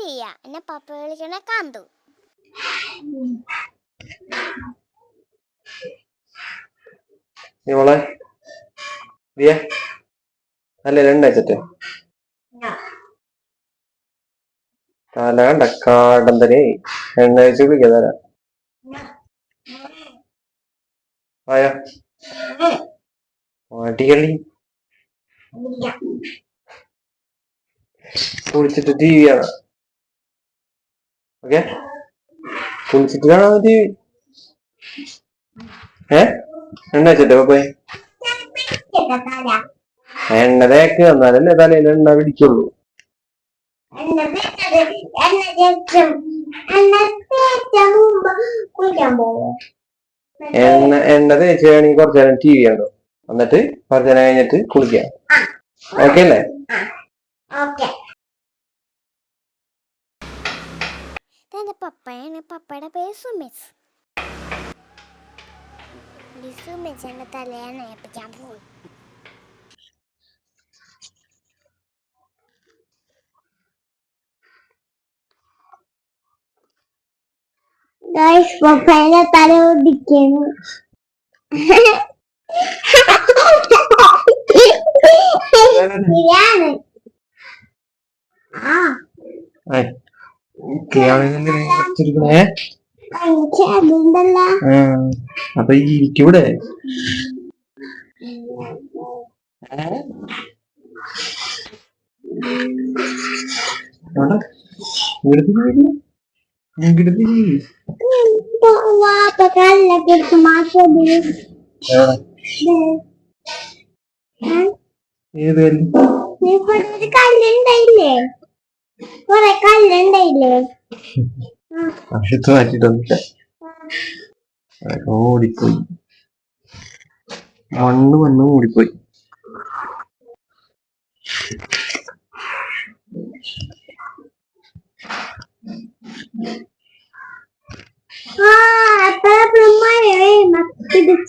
ദിയ എന്നെ പപ്പ വിളിക്കണ കാന്തു. മോളെ? ദിയ അല്ലേ രണ്ടാഴ്ചത്തെ തല കണ്ട കാടന്തനെ എണ്ണയച്ച് കുളിക്കാ തല. ആയ? മടികളി കുളിച്ചിട്ട് ടി വി ആണ് ഓക്കെ. കുളിച്ചിട്ട് കാണാൻ പറ്റി ഏ? എണ്ണയച്ചട്ടെ പോയി. എണ്ണ തേക്ക് എന്നാലല്ലേ തലയിൽ എണ്ണ പിടിക്കുള്ളൂ. എണ്ണ എണ്ണ തേച്ച് വേണമെങ്കിൽ കുറച്ചു നേരം ടി വി കണ്ടോ? എന്നിട്ട് കുറച്ചു നേരം കഴിഞ്ഞിട്ട് കുളിക്കാം. ഓക്കെ അല്ലേ? ഓക്കെ. പപ്പയാണ് പപ്പയുടെ പേര് സുമേഷ് ഈ സുമിസ് എന്റെ തലയാണ് ഏൽപ്പിക്കാൻ പോകും ഗൈസ് പപ്പയുടെ തല ഒടിക്കുന്നു ശരിയാണ് ആ അപ്പൊ ഈ ഇരിക്കൂടെ? ഏത് കല്ലുണ്ടായില്ലേ കൊറേ കല്ലുണ്ടായില്ലേ? അക്ഷത്ത് മാറ്റിട്ടൊന്നുമില്ല അതൊക്കെ ഓടിപ്പോയി. മണ്ണ് മണ്ണ് ഓടിപ്പോയി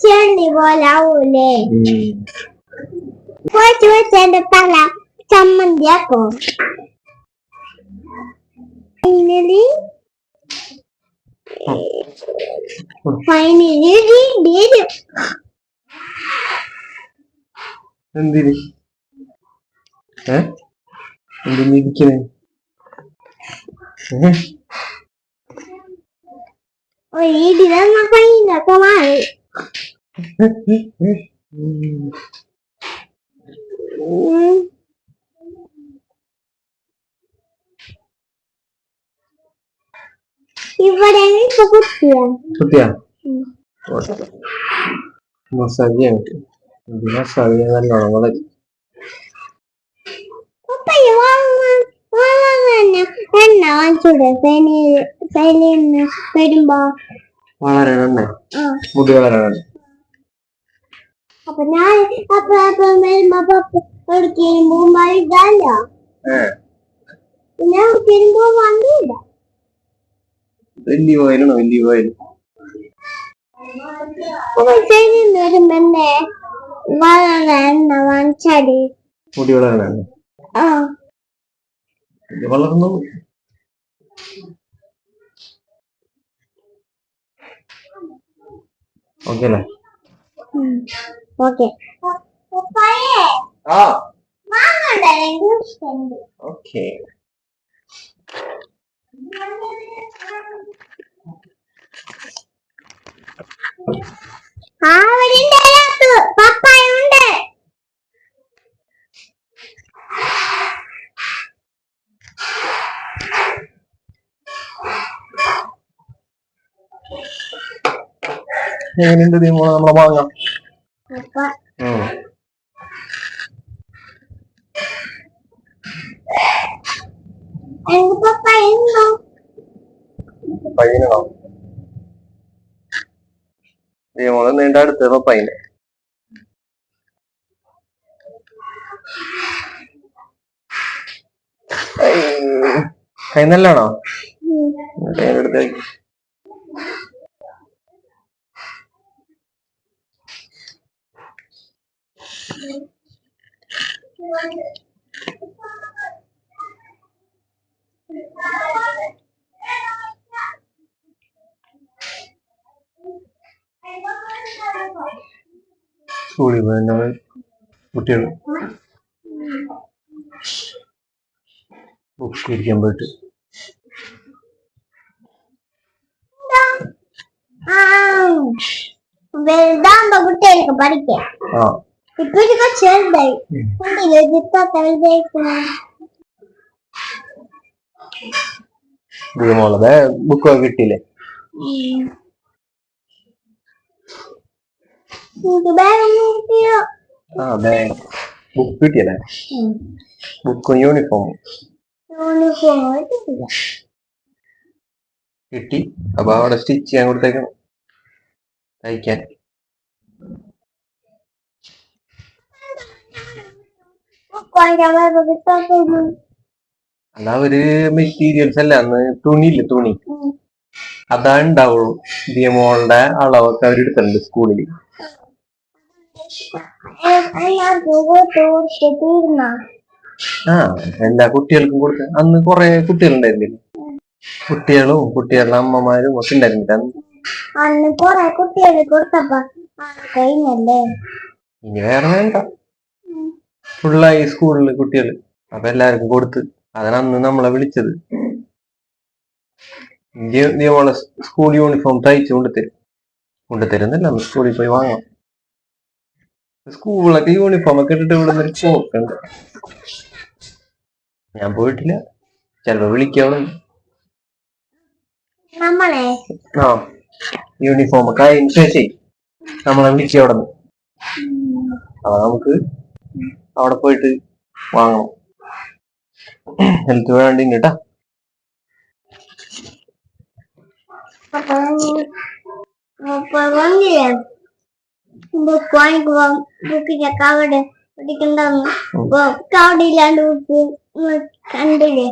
ചെള്ളി പോലെ ആവൂലേ? കുറച്ച് വെച്ച് എന്റെ തല ചമ്മന്തിയാക്കോ? ഫൈനലി ഫൈനലി did എന്തിന്? ഏ? എന്തിന് ഇരിക്കണേ? ഒരു ഇടി തന്ന ഫൈനൊക്കെ മാറി ഉം. ഉം. ഇവിടെ ഇപ്പൊ കുത്തിയ കുത്തിയാ ഉം. മസാജ് ചെയ്യാൻ പറ്റും ഇത് മസാജ് ചെയ്യാൻ നല്ലോണം വളരും പപ്പയ്യ വാങ്ങ വാങ്ങാൻ എണ്ണ. വാങ്ങിച്ചൂടെ? ഫെനിൽ ഫെലിന്ന് വരുമ്പോ? വളരണേ മുടി വളരണം അപ്പൊ ഞാൻ അപ്പൊ അപ്പൊ വരുമ്പോ എവിടേക്കും പോകുമ്പോ ഇതല്ല പിന്നെ എവിടേക്കും പോവാണ്ടില്ല വലിയ ഓയിലാണോ വലിയ ഓയിൽ അപ്പൊ ഫെലിന്ന് വരുമ്പോ എന്നെ വളരെ എണ്ണ വാങ്ങിച്ചാൽ മുടി വളരണേ. ആ ഇത് വളർന്നു. ഓക്കെ അല്ലേ? ഓക്കെ പപ്പായേ ആ. മാങ്ങ ഇഷ്ടമുണ്ട് ഓക്കെ ആ അവിടെ ഉണ്ട് പപ്പായ ഉണ്ട് എങ്ങനെയുണ്ട് നീ മോളെ നമ്മളെ മാങ്ങ? എനിക്ക് മോളെ നീണ്ട അടുത്ത് പയ്യനെ. കൈ നല്ലാണോ? അടുത്ത് സ്കൂളിൽ പോകുന്നവർ കുട്ടികൾ ബുക്സ് കുടിക്കാൻ പോയിട്ട്. വലുതാകുമ്പോ കുട്ടികൾക്ക് പഠിക്കാം. കുട്ടികൾക്ക് ചെറുതായി. കുട്ടികൾ ഇതിപ്പൊക്കെ വലുതായിക്കണേ മോളെ ബുക്കൊക്കെ കിട്ടിയില്ലേ? ആ ബാഗ് ബുക്ക് കിട്ടിയല്ലേ? ബുക്കും യൂണിഫോമും കിട്ടി. അപ്പൊ അവിടെ സ്റ്റിച്ച് ചെയ്യാൻ കൊടുത്തേക്കണം. തയ്ക്കാൻ. കൊണ്ടാൻ ബാഗ് കിട്ടാത്തൊന്നും അല്ല ഒരു മെറ്റീരിയൽസ് അല്ല അന്ന് തുണിയില്ല തുണി. അതാ ഉണ്ടാവുള്ളൂ. ദിയമോളുടെ അളവൊക്കെ അവർ എടുത്തിട്ടുണ്ട് സ്കൂളിൽ ആ എല്ലാ കുട്ടികൾക്കും കൊടുക്ക അന്ന് കുറെ കുട്ടികളുണ്ടായിരുന്നില്ല? കുട്ടികളും കുട്ടികളുടെ അമ്മമാരും ഒക്കെ ഉണ്ടായിരുന്നില്ല അന്ന്? അന്ന് കൊറേ കുട്ടികൾ കൊടുത്തപ്പോ ആ കഴിഞ്ഞല്ലേ? ഇനി വേറെ വേണ്ട. ഫുള്ളായി സ്കൂളിൽ കുട്ടികൾ അപ്പൊ എല്ലാവർക്കും കൊടുത്ത്. അതാണ് അന്ന് നമ്മളെ വിളിച്ചത്. ദിയമോളെ സ്കൂൾ യൂണിഫോം തയ്ച്ചു കൊണ്ടുതരും കൊണ്ടുതരുന്നില്ല സ്കൂളിൽ പോയി വാങ്ങാം സ്കൂളിലൊക്കെ യൂണിഫോം ഒക്കെ ഇട്ടിട്ട് ഇവിടെ നിന്ന് പോക്കുണ്ട് ഞാൻ പോയിട്ടില്ല. ചിലപ്പോ വിളിക്കണം നമ്മളെ? ആ യൂണിഫോം ഒക്കെ അതിന് ശേഷം നമ്മളെ അവിടെ നിന്ന് അപ്പൊ നമുക്ക് അവിടെ പോയിട്ട് വാങ്ങണം ഹെൽത്ത് വേണ്ടി കേട്ടാ അപ്പൊ അപ്പൊ വന്നില്ലേ ബുക്ക് വാങ്ങിക്കുമ്പോ ബുക്കിന്റെ കവട് വേണ്ടി കേട്ടാ കവർ ഇല്ലാണ്ട് കണ്ടില്ലേ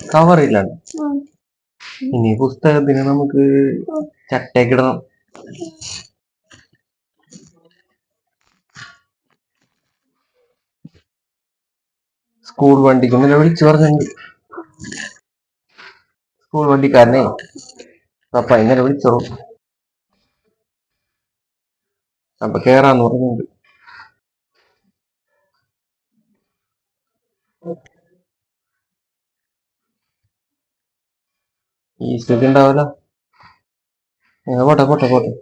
കവറില്ലാണ്ട്. ഉം. ഇനി പുസ്തകത്തിന് നമുക്ക് ചട്ടയൊക്കെ സ്കൂൾ വണ്ടിക്ക് ഇന്നലെ വിളിച്ചു പറഞ്ഞിട്ടുണ്ട് സ്കൂൾ വണ്ടിക്കാരനെ പപ്പ ഇന്നലെ വിളിച്ചോ അപ്പൊ കേറാന്ന് പറഞ്ഞിട്ടുണ്ട്. ഈ സ്ഥിതി ഉണ്ടാവില്ല. പോട്ടെ പോട്ടെ പോട്ടെ.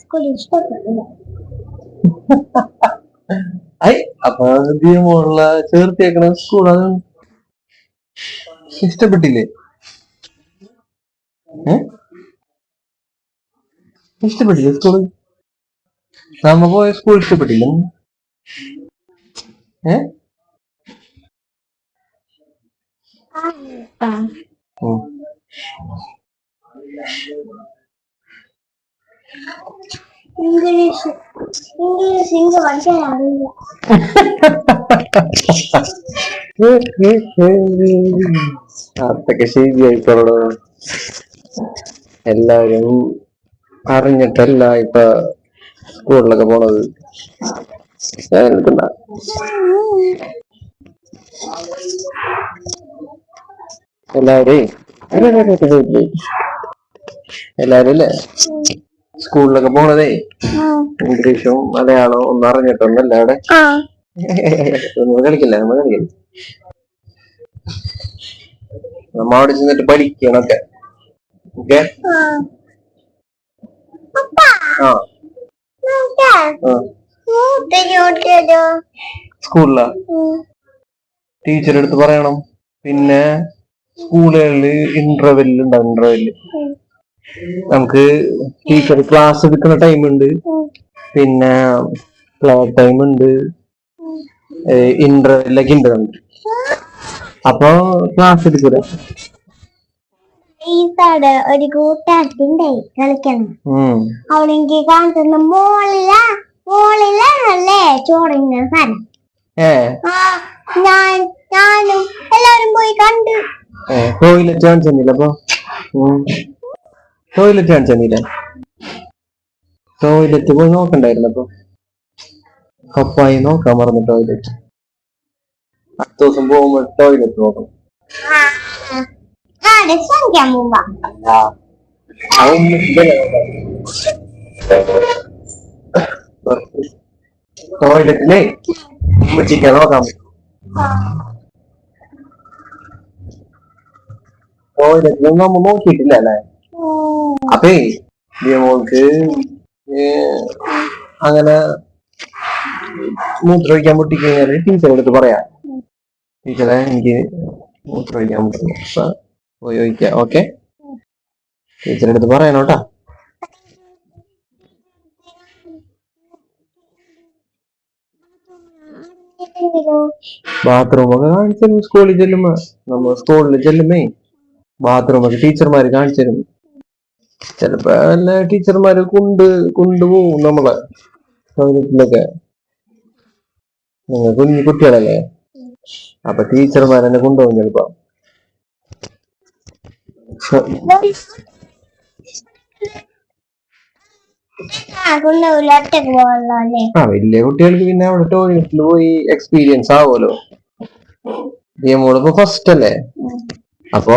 സ്കൂൾ ഇഷ്ടപ്പെട്ടില്ല. ഐ അപ്പൊ ദിയമുള്ള ചേർത്തേക്കണ സ്കൂൾ അത് ഇഷ്ടപ്പെട്ടില്ലേ? ഇഷ്ടപ്പെട്ടില്ലേ സ്കൂൾ നമ്മ പോയ സ്കൂൾ ഇഷ്ടപ്പെട്ടില്ല? ഏ. ഇംഗ്ലീഷ്. അതൊക്കെ ശരിയായിക്കോളൂ. എല്ലാരും അറിഞ്ഞിട്ടല്ല ഇപ്പൊ സ്കൂളിലൊക്കെ പോണത്. ഞാൻ എടുക്കണ്ട. എല്ലാവരും എല്ലാരും അല്ലേ? സ്കൂളിലൊക്കെ പോണതേ ഇംഗ്ലീഷും മലയാളവും ഒന്നും അറിഞ്ഞിട്ടൊന്നല്ല അവിടെ. നമ്മൾ കളിക്കില്ല നമ്മൾ കളിക്കില്ല. നമ്മ അവിടെ ചെന്നിട്ട് പഠിക്കണൊക്കെ. ഓക്കെ? ആ. സ്കൂളിലാ? ടീച്ചറെടുത്ത് പറയണം. പിന്നെ സ്കൂളുകളിൽ ഇന്റർവെല്ലുണ്ടാവും ഇന്റർവെല്ല് ഇന്റർവെൽ നമുക്ക് ടീച്ചർ ക്ലാസ് എടുക്കുന്ന ടൈം ഉണ്ട്. പിന്നെ പ്ലേ ടൈം ഉണ്ട്. ഇന്റർവെല്ലൊക്കെ ഉണ്ട്. നമുക്ക് അപ്പൊ ക്ലാസ് എടുക്കൂല? ഈ സൈഡ് ഒരു കൂട്ടുകാർക്കുണ്ടായി കളിക്കണം. അവളെനിക്ക് കാണിക്കുന്ന മോളില മോളിലാണല്ലേ ഏ. ആ ഞാൻ ഞാനും എല്ലാരും പോയി കണ്ടു. ടോയ്ലറ്റ് കാണിച്ചെന്നില്ല അപ്പൊ ടോയ്ലറ്റ് കാണിച്ചെന്നില്ല ടോയ്ലറ്റ് പോയി നോക്കണ്ടായിരുന്നു അപ്പൊ. പപ്പായി നോക്കാൻ മറന്നു ടോയ്ലറ്റ് അടുത്ത ദിവസം പോകുമ്പോ ടോയ്ലറ്റ് നോക്കണം. ടോയ്ലറ്റിലേ സംഖ്യ മുമ്പ അല്ല ടോയ്ലറ്റിലെ ഉമ്മച്ചിക്ക് നോക്കാം. ടോയ്ലറ്റിലൊന്നും നമ്മ നോക്കിയിട്ടില്ല അല്ലേ? അപ്പേ മോൾക്ക് അങ്ങനെ മൂത്രമൊഴിക്കാൻ പൊട്ടിക്കഴിഞ്ഞാൽ ടീച്ചറെ അടുത്ത് പറയാം. ടീച്ചറെ എനിക്ക് മൂത്രമൊഴിക്കാൻ അപ്പൊ പോയി ഓക്കെ? ടീച്ചറെ അടുത്ത് പറയണോട്ടാ ബാത്റൂം ഒക്കെ കാണിച്ചു സ്കൂളിൽ ചെല്ലുമ്പോ. നമ്മൾ സ്കൂളിൽ ചെല്ലുമ്പേ ബാത്റൂം ഒക്കെ ടീച്ചർമാര് കാണിച്ചു ചിലപ്പോ എല്ലാ ടീച്ചർമാര് കൊണ്ട് കൊണ്ടുപോകും നമ്മളെ ടോയ്ലറ്റിലൊക്കെ നിങ്ങൾ കുഞ്ഞു കുട്ടികളല്ലേ? അപ്പൊ ടീച്ചർമാർ എന്നെ കൊണ്ടുപോകും ചിലപ്പോ. ആ വലിയ കുട്ടികൾക്ക് പിന്നെ അവിടെ ടോയ്ലറ്റിൽ പോയി എക്സ്പീരിയൻസ് ആവുമല്ലോ. മോളിപ്പോ ഫസ്റ്റ് അല്ലേ? അപ്പൊ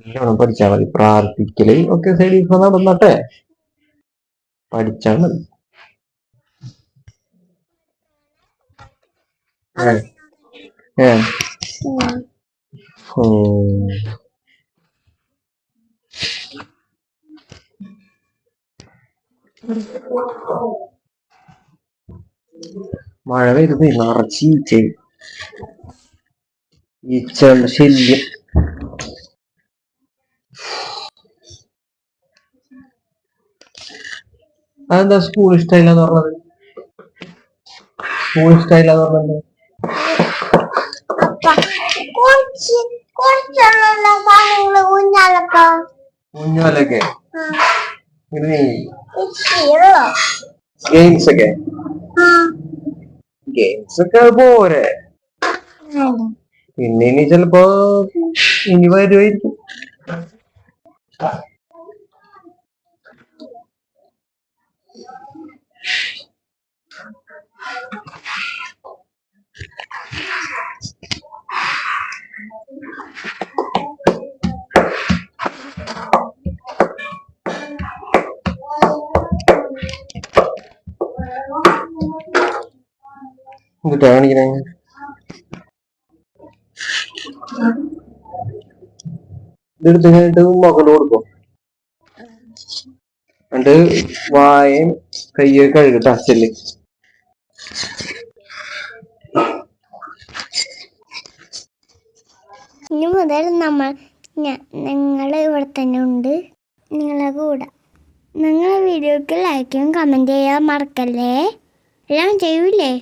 നല്ലോണം പഠിച്ചാൽ മതി. പ്രാർത്ഥിക്കൽ ഒക്കെ സൈഡിൽ നടന്നട്ടെ? പഠിച്ചാൽ മതി. മഴ പെയ്തത് നിറച്ച് ഈച്ച ഈച്ചകളുടെ ശല്യം. അതെന്താ സ്കൂൾ പറഞ്ഞത്? സ്കൂൾ ഇഷ്ടമില്ലെന്ന് പറഞ്ഞത് അപ്പ കുറച്ച് കുറച്ചുള്ള സാധനങ്ങൾ ഊഞ്ഞാലൊക്കെ ഗെയിംസ് ഒക്കെ ഗെയിംസ് ഒക്കെ പോരെ പിന്നെ ഇനി ചിലപ്പോ ഇനി വരുമായിരിക്കും എന്നിട്ട് കാണിക്കണേ. ഇതെടുത്ത് കഴിഞ്ഞിട്ട് മകൾ കൊടുക്കും. എന്നിട്ട് വായയും കയ്യൊക്കെ കഴുകട്ടെ അച്ഛൽ ഇനി മുതൽ നമ്മൾ നിങ്ങൾ ഇവിടെ തന്നെ ഉണ്ട്. നിങ്ങളെ കൂടെ. നിങ്ങളെ വീഡിയോക്ക് ലൈക്കും കമന്റ് ചെയ്യാൻ മറക്കല്ലേ? എല്ലാം ചെയ്യൂലേ